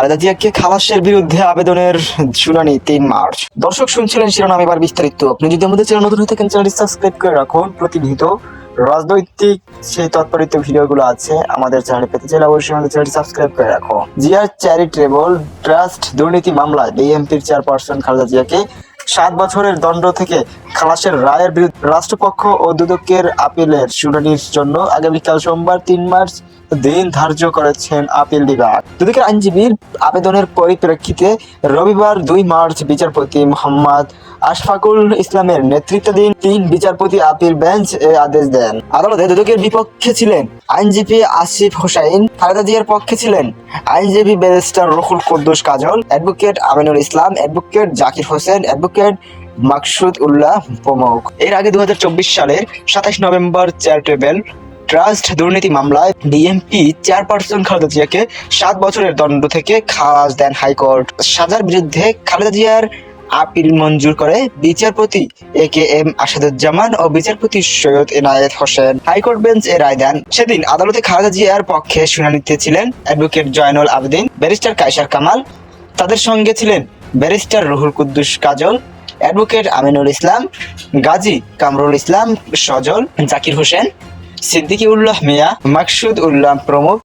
খালেদা জিয়াকে খালাসের বিরুদ্ধে আবেদনের শুনানি তিন মার্চ। দর্শক শুনছিলেন শিরোনাম, এবার বিস্তারিত। আপনি যদি আমাদের চ্যানেল নতুন হয়ে থাকেন, চ্যানেলটি সাবস্ক্রাইব করে রাখুন। প্রতিনিয়ত রাজনৈতিক সেই তৎপরিত ভিডিওগুলো আছে আমাদের চ্যানেলে পেতে চাইলে অবশ্যই আমাদের চ্যানেলটি সাবস্ক্রাইব করে রাখো। জিয়ার চ্যারিটেবল ট্রাস্ট দুর্নীতি মামলায় বিএমপির চেয়ারপারসন খালেদা জিয়াকে সাত বছরের দণ্ড থেকে খালাসের রায়ের বিরুদ্ধে রাষ্ট্রপক্ষ ও দুদকের আপিলের শুনানির জন্য আগামীকাল সোমবার তিন মার্চ দিন ধার্য করেছেন আপিল বিভাগ। দুদকের আইনজীবীর আবেদনের পরিপ্রেক্ষিতে রবিবার দুই মার্চ বিচারপতি মোহাম্মদ আশফাকুল ইসলামের নেতৃত্বাধীন তিন বিচারপতি আপিল বেঞ্চ এ আদেশ দেন। আদালতে দুদকের বিপক্ষে ছিলেন আইনজীবী আসিফ হোসাইন, খালেদা জিয়ার পক্ষে ছিলেন আইনজীবী barrister Rokul Quddus Kajal, advocate Aminul Islam, advocate Zakir Hossain, advocate Maksud Ullah প্রমুখ। এর আগে দু হাজার চব্বিশ সালের সাতাশ নভেম্বর চ্যারিটেবল ট্রাস্ট দুর্নীতি মামলায় বিএনপি চেয়ারপারসন খালেদা জিয়াকে সাত বছরের দণ্ড থেকে খালাস দেন হাইকোর্ট। সাজার বিরুদ্ধে খালেদা জিয়ার আপিল মঞ্জুর করে বিচারপতি এ কে এম আসাদুজ্জামান ও বিচারপতি Syed Enayet Hossain. High court bench এ রায় দেন। সেদিন আদালতে খালেদা জিয়ার পক্ষে শুনানিতে ছিলেন অ্যাডভোকেট জয়নুল আবেদিন, ব্যারিস্টার কায়সার কামাল, তাদের সঙ্গে ছিলেন ব্যারিস্টার রুহুল কুদ্দুস কাজল, অ্যাডভোকেট আমিনুল ইসলাম, গাজী কামরুল ইসলাম সজল, জাকির হোসেন সিদ্দিকি উল্লাহ মিয়া মাকসুদ উল্লাহ প্রমুখ।